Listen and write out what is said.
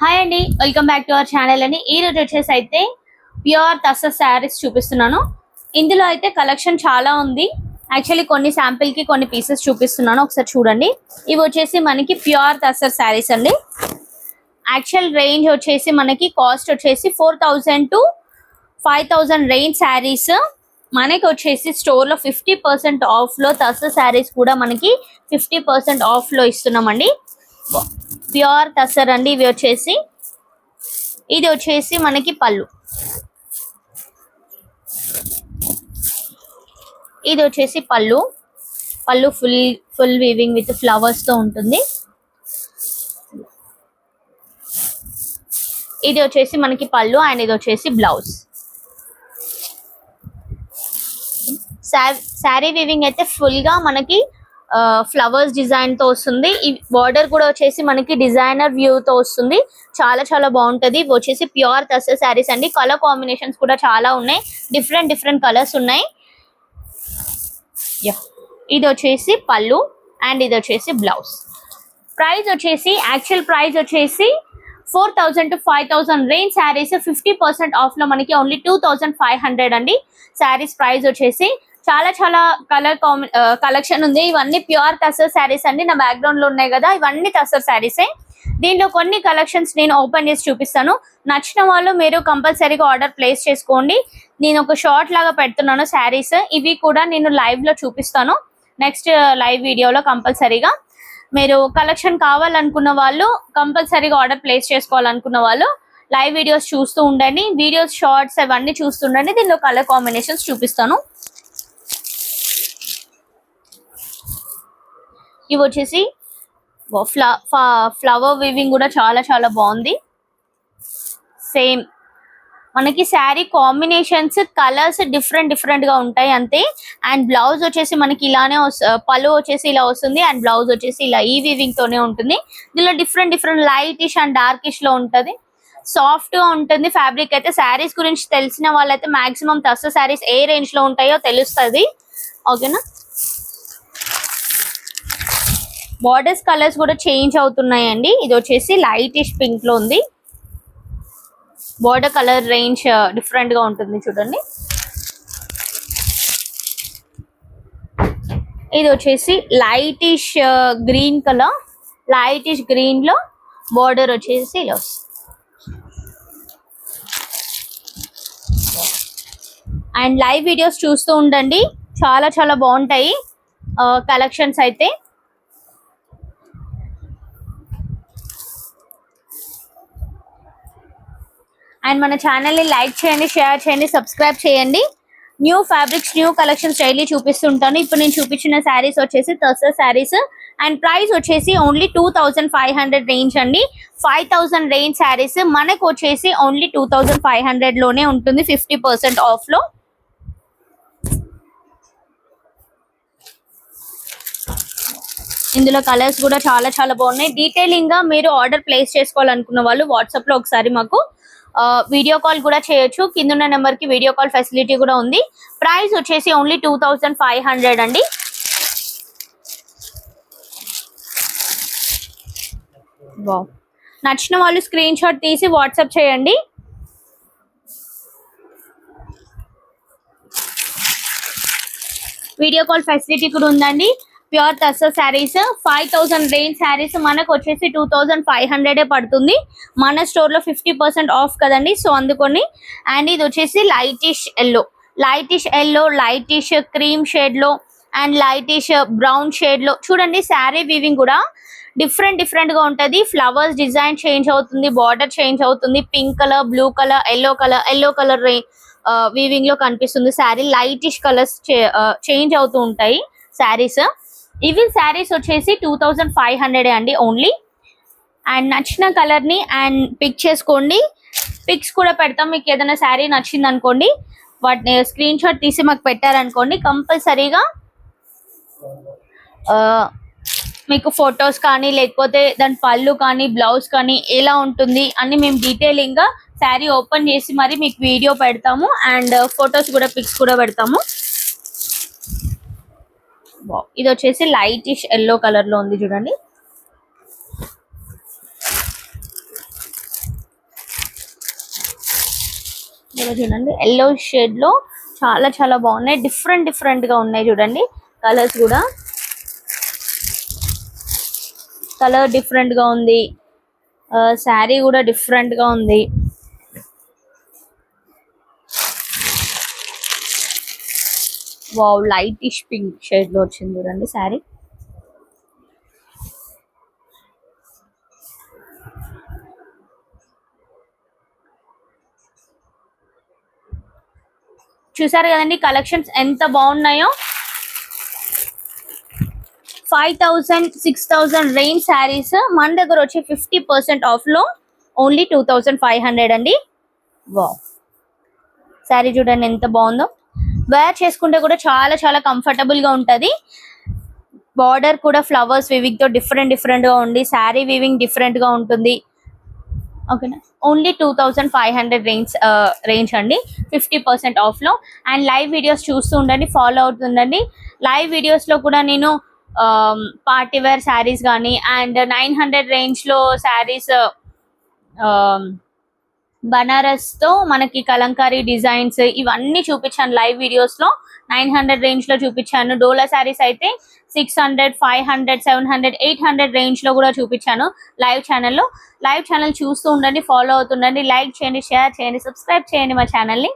Hi అండి welcome back to our channel అని ఈ రోజు వచ్చేసి అయితే ప్యూర్ తస్స శారీస్ చూపిస్తున్నాను. ఇందులో అయితే కలెక్షన్ చాలా ఉంది. యాక్చువల్లీ కొన్ని శాంపిల్కి కొన్ని పీసెస్ చూపిస్తున్నాను. ఒకసారి చూడండి. ఇవి వచ్చేసి మనకి ప్యూర్ తస్సర్ శారీస్ అండి. యాక్చువల్ రేంజ్ వచ్చేసి మనకి కాస్ట్ వచ్చేసి four to five range saris మనకి వచ్చేసి స్టోర్లో ఫిఫ్టీ పర్సెంట్ ఆఫ్లో తస్స శారీస్ కూడా మనకి ఫిఫ్టీ పర్సెంట్ ఆఫ్లో ఇస్తున్నామండి. ప్యూర్ తసర్ అండి. ఇవి వచ్చేసి ఇది వచ్చేసి మనకి పళ్ళు. ఇది వచ్చేసి పళ్ళు. పళ్ళు ఫుల్ ఫుల్ వీవింగ్ విత్ ఫ్లవర్స్తో ఉంటుంది. ఇది వచ్చేసి మనకి పళ్ళు అండ్ ఇది వచ్చేసి బ్లౌజ్. శారీ వీవింగ్ అయితే ఫుల్గా మనకి ఫ్లవర్స్ డిజైన్తో వస్తుంది. ఈ బార్డర్ కూడా వచ్చేసి మనకి డిజైనర్ వ్యూ తో వస్తుంది. చాలా చాలా బాగుంటది. వచ్చేసి ప్యూర్ తస్స శారీస్ అండి. కలర్ కాంబినేషన్స్ కూడా చాలా ఉన్నాయి. డిఫరెంట్ డిఫరెంట్ కలర్స్ ఉన్నాయి. ఇది వచ్చేసి పళ్ళు అండ్ ఇది వచ్చేసి బ్లౌజ్ ప్రైస్ వచ్చేసి యాక్చువల్ ప్రైస్ వచ్చేసి four thousand to five thousand range saris fifty percent ఆఫ్లో మనకి only two thousand five hundred అండి. శారీస్ ప్రైస్ వచ్చేసి చాలా చాలా కలర్ కలెక్షన్ ఉంది. ఇవన్నీ ప్యూర్ తసర్ శారీస్ అండి. నా బ్యాక్గ్రౌండ్లో ఉన్నాయి కదా. ఇవన్నీ తసర్ శారీసే దీంట్లో కొన్ని కలెక్షన్స్ నేను ఓపెన్ చేసి చూపిస్తాను. నచ్చిన వాళ్ళు మీరు కంపల్సరీగా ఆర్డర్ ప్లేస్ చేసుకోండి. నేను ఒక షార్ట్ లాగా పెడుతున్నాను శారీస్ ఇవి కూడా నేను లైవ్లో చూపిస్తాను. నెక్స్ట్ లైవ్ వీడియోలో కంపల్సరీగా మీరు కలెక్షన్ కావాలనుకున్న వాళ్ళు కంపల్సరీగా ఆర్డర్ ప్లేస్ చేసుకోవాలనుకున్న వాళ్ళు లైవ్ వీడియోస్ చూస్తూ ఉండండి. వీడియోస్ షార్ట్స్ అవన్నీ చూస్తుండండి దీనిలో కలర్ కాంబినేషన్స్ చూపిస్తాను. ఇవి వచ్చేసి ఫ్లవర్ వీవింగ్ కూడా చాలా చాలా బాగుంది. సేమ్ మనకి శారీ కాంబినేషన్స్ కలర్స్ డిఫరెంట్ డిఫరెంట్గా ఉంటాయి అంతే. అండ్ బ్లౌజ్ వచ్చేసి మనకి ఇలానే పలు వచ్చేసి ఇలా వస్తుంది. అండ్ బ్లౌజ్ వచ్చేసి ఇలా ఈ వీవింగ్ తోనే ఉంటుంది. దీనిలో డిఫరెంట్ డిఫరెంట్ లైటిష్ అండ్ డార్కిష్లో ఉంటుంది. సాఫ్ట్గా ఉంటుంది ఫ్యాబ్రిక్ అయితే. శారీస్ గురించి తెలిసిన వాళ్ళైతే మాక్సిమం తస్స శారీస్ ఏ రేంజ్లో ఉంటాయో తెలుస్తుంది. ఓకేనా బార్డర్స్ కలర్స్ కూడా చేంజ్ అవుతున్నాయండి. ఇది వచ్చేసి లైటిష్ పింక్లో ఉంది. బార్డర్ కలర్ రేంజ్ డిఫరెంట్గా ఉంటుంది చూడండి. ఇది వచ్చేసి లైటిష్ గ్రీన్ కలర్ లైటిష్ గ్రీన్లో బార్డర్ వచ్చేసి ఇలా అండ్ లైవ్ వీడియోస్ చూస్తూ ఉండండి. చాలా చాలా బాగుంటాయి. Uh, కలెక్షన్స్ అయితే. అండ్ మన ఛానల్ని లైక్ చేయండి షేర్ చేయండి సబ్స్క్రైబ్ చేయండి. New fabrics new collections daily చూపిస్తుంటాను. ఇప్పుడు నేను చూపించిన శారీస్ వచ్చేసి తసర్ శారీస్. అండ్ ప్రైస్ వచ్చేసి only two thousand five hundred range అండి. ఫైవ్ థౌసండ్ రేంజ్ శారీస్ మనకు వచ్చేసి ఓన్లీ టూ థౌజండ్ ఫైవ్ హండ్రెడ్లోనే ఉంటుంది ఫిఫ్టీ పర్సెంట్ ఆఫ్లో. ఇందులో కలర్స్ కూడా చాలా చాలా బాగున్నాయి. డీటెయిలింగ్గా మీరు ఆర్డర్ ప్లేస్ చేసుకోవాలనుకున్న వాళ్ళు వాట్సాప్లో ఒకసారి మాకు వీడియో కాల్ కూడా చేయొచ్చు. కింద ఉన్న నెంబర్కి వీడియో కాల్ ఫెసిలిటీ కూడా ఉంది. ప్రైస్ వచ్చేసి only two thousand five hundred అండి. నచ్చిన వాళ్ళు స్క్రీన్ షాట్ తీసి వాట్సాప్ చేయండి. వీడియో కాల్ ఫెసిలిటీ కూడా ఉందండి. Pure tussar saris. Five thousand range saris మనకు వచ్చేసి టూ థౌసండ్ ఫైవ్ హండ్రెడే పడుతుంది. మన స్టోర్లో ఫిఫ్టీ పర్సెంట్ ఆఫ్ కదండి. సో అందుకొని అండ్ ఇది వచ్చేసి lightish yellow. Lightish yellow lightish cream షేడ్లో అండ్ లైటిష్ బ్రౌన్ షేడ్లో చూడండి శారీ వీవింగ్ కూడా డిఫరెంట్ డిఫరెంట్ ఉంటుంది. ఫ్లవర్స్ డిజైన్ చేంజ్ అవుతుంది బార్డర్ చేంజ్ అవుతుంది. Pink colour blue colour yellow colour yellow colour వీవింగ్లో కనిపిస్తుంది శారీ. లైటిష్ కలర్స్ చేంజ్ అవుతూ ఉంటాయి శారీస్. ఇవి శారీస్ వచ్చేసి టూ థౌజండ్ ఫైవ్ హండ్రెడ్ అండి ఓన్లీ అండ్ నచ్చిన కలర్ని అండ్ పిక్ చేసుకోండి. పిక్స్ కూడా పెడతాం. మీకు ఏదైనా శారీ నచ్చింది అనుకోండి వాటిని స్క్రీన్ షాట్ తీసి మాకు పెట్టారనుకోండి కంపల్సరీగా మీకు ఫొటోస్ కానీ లేకపోతే దాని పళ్ళు కానీ బ్లౌజ్ కానీ ఎలా ఉంటుంది అని మేము డీటెయిలింగ్గా శారీ ఓపెన్ చేసి మరి మీకు వీడియో పెడతాము. అండ్ ఫొటోస్ uh, కూడా పిక్స్ కూడా పెడతాము. ఇది వచ్చేసి లైటిష్ ఎల్లో కలర్లో ఉంది చూడండి. చూడండి ఎల్లో షేడ్లో చాలా చాలా బాగున్నాయి. డిఫరెంట్ డిఫరెంట్గా ఉన్నాయి చూడండి. కలర్స్ కూడా. కలర్ డిఫరెంట్గా ఉంది. Uh, శారీ కూడా డిఫరెంట్గా ఉంది. వావ్ లైట్ ఇష్ పింక్ షేడ్లో వచ్చింది చూడండి శారీ. చూసారు కదండి కలెక్షన్స్ ఎంత బాగున్నాయో? Five thousand six thousand range saris. మన దగ్గర వచ్చి ఫిఫ్టీ పర్సెంట్ ఆఫ్లో only two thousand five hundred అండి. వా శారీ చూడండి ఎంత బాగుందో. వేర్ చేసుకుంటే కూడా చాలా చాలా కంఫర్టబుల్గా ఉంటది. బార్డర్ కూడా ఫ్లవర్స్ వివింగ్తో డిఫరెంట్ డిఫరెంట్గా ఉంది శారీ వివింగ్ డిఫరెంట్గా ఉంటుంది. ఓకేనా only two thousand five hundred range range అండి. ఫిఫ్టీ పర్సెంట్ ఆఫ్లో అండ్ లైవ్ వీడియోస్ చూస్తూ ఉండండి ఫాలో అవుతుండండి లైవ్ వీడియోస్లో కూడా నేను పార్టీ వేర్ శారీస్ కానీ అండ్ నైన్ హండ్రెడ్ రేంజ్లో శారీస్ బనారస్తో మనకి కలంకారీ డిజైన్స్ ఇవన్నీ చూపించాను లైవ్ వీడియోస్లో నైన్ హండ్రెడ్ రేంజ్లో చూపించాను. డోలా శారీస్ అయితే six hundred five hundred seven hundred eight hundred రేంజ్లో కూడా చూపించాను లైవ్ ఛానల్లో. లైవ్ ఛానల్ చూస్తూ ఉండండి ఫాలో అవుతుండండి లైక్ చేయండి షేర్ చేయండి సబ్స్క్రైబ్ చేయండి మా ఛానల్ని.